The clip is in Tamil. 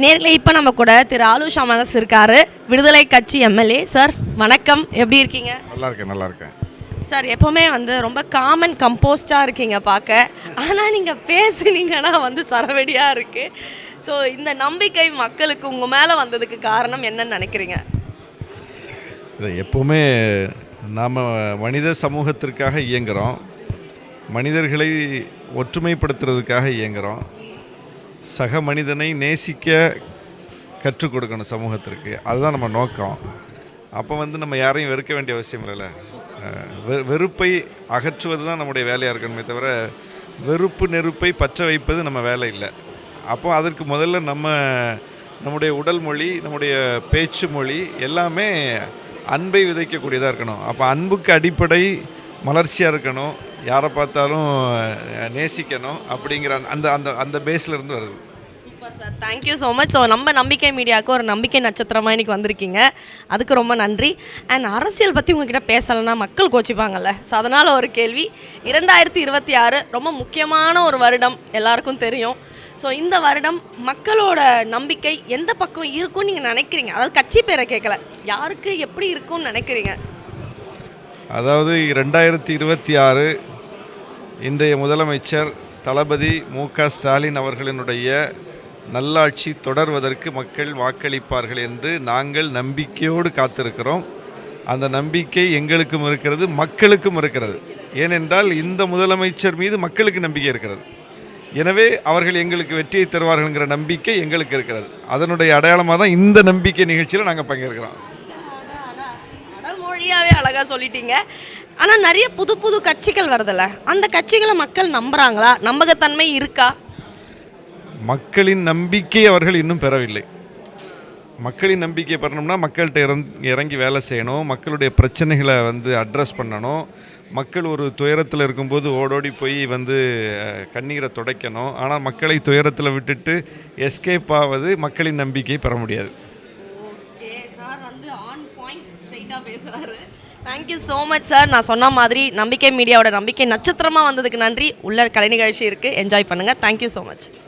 நேர்ல இப்போ நம்ம கூட திரு ஆலு ஷாமதாஸ் இருக்காரு. விடுதலை கட்சி எம்எல்ஏ. சார் வணக்கம். எப்படி இருக்கீங்க? நல்லா இருக்கேன் நல்லா இருக்கேன். சார் எப்போவுமே வந்து ரொம்ப காமன் கம்போஸ்டாக இருக்கீங்க பார்க்க. ஆனால் நீங்கள் பேசுனீங்கன்னா வந்து சரவெடியாக இருக்குது ஸோ இந்த நம்பிக்கை மக்களுக்கு உங்கள் மேலே வந்ததுக்கு காரணம் என்னன்னு நினைக்கிறீங்க? எப்போவுமே நாம் மனித சமூகத்திற்காக இயங்குகிறோம் மனிதர்களை ஒற்றுமைப்படுத்துறதுக்காக இயங்குகிறோம் சக மனிதனை நேசிக்க கற்றுக் கொடுக்கணும் சமூகத்திற்கு. அதுதான் நம்ம நோக்கம். அப்போ வந்து நம்ம யாரையும் வெறுக்க வேண்டிய அவசியம் இல்லைல்ல. வெ- வெறுப்பை அகற்றுவது தான் நம்முடைய வேலையாக இருக்கணுமே தவிர வெறுப்பு நெருப்பை பற்ற வைப்பது நம்ம வேலை இல்லை. அப்போ அதற்கு முதல்ல நம்ம நம்முடைய உடல் மொழி நம்முடைய பேச்சு மொழி எல்லாமே அன்பை விதைக்கக்கூடியதாக இருக்கணும். அப்போ அன்புக்கு அடிப்படை மலர்ச்சியாக இருக்கணும். யாரை பார்த்தாலும் நேசிக்கணும் அப்படிங்கிற அந்த அந்த அந்த பேஸ்ல இருந்து வருது. Super sir. Thank you so much so நம்ம நம்பிக்கை மீடியாவுக்கு ஒரு நம்பிக்கை நட்சத்திரமாக இன்னைக்கு வந்திருக்கீங்க. அதுக்கு ரொம்ப நன்றி. அண்ட் அரசியல் பற்றி உங்ககிட்ட பேசலைன்னா மக்கள் கோச்சிப்பாங்கல்ல. ஸோ அதனால் ஒரு கேள்வி. இரண்டாயிரத்தி இருபத்தி ஆறு ரொம்ப முக்கியமான ஒரு வருடம் எல்லாருக்கும் தெரியும். ஸோ இந்த வருடம் மக்களோட நம்பிக்கை எந்த பக்கம் இருக்கும்னு நீங்கள் நினைக்கிறீங்க? அதாவது கட்சி பேரை கேட்கல. யாருக்கு எப்படி இருக்கும்னு நினைக்கிறீங்க? அதாவது ரெண்டாயிரத்தி இருபத்தி ஆறு இன்றைய முதலமைச்சர் தளபதி மு ஸ்டாலின் அவர்களினுடைய நல்லாட்சி தொடர்வதற்கு மக்கள் வாக்களிப்பார்கள் என்று நாங்கள் நம்பிக்கையோடு காத்திருக்கிறோம். அந்த நம்பிக்கை எங்களுக்கும் இருக்கிறது மக்களுக்கும் இருக்கிறது. ஏனென்றால் இந்த முதலமைச்சர் மீது மக்களுக்கு நம்பிக்கை இருக்கிறது. எனவே அவர்கள் எங்களுக்கு வெற்றியை தருவார்கள்ங்கிற நம்பிக்கை எங்களுக்கு இருக்கிறது. அதனுடைய அடையாளமாக தான் இந்த நம்பிக்கை நிகழ்ச்சியில் நாங்கள் பங்கேற்கிறோம். மொழியாகவே அழகாக சொல்லிட்டீங்க. ஆனால் நிறைய புது புது கட்சிகள் வருதுல்ல? அந்த கட்சிகளை மக்கள் நம்புறாங்களா? நம்பகத்தன்மை இருக்கா? மக்களின் நம்பிக்கை அவர்கள் இன்னும் பெறவில்லை. மக்களின் நம்பிக்கை பெறணும்னா மக்கள்கிட்ட இறங்கி இறங்கி வேலை செய்யணும் மக்களுடைய பிரச்சனைகளை வந்து அட்ரஸ் பண்ணணும் மக்கள் ஒரு துயரத்தில் இருக்கும்போது ஓடோடி போய் வந்து கண்ணீரை துடைக்கணும். ஆனால் மக்களை துயரத்தில் விட்டுட்டு எஸ்கேப் ஆவது மக்களின் நம்பிக்கை பெற முடியாது. தேங்க்யூ ஸோ மச் சார் நான் சொன்ன மாதிரி நம்பிக்கை மீடியாவோட நம்பிக்கை நட்சத்திரமாக வந்ததுக்கு நன்றி. உள்ள கலை நிகழ்ச்சி இருக்குது என்ஜாய் பண்ணுங்கள் தேங்க்யூ ஸோ மச்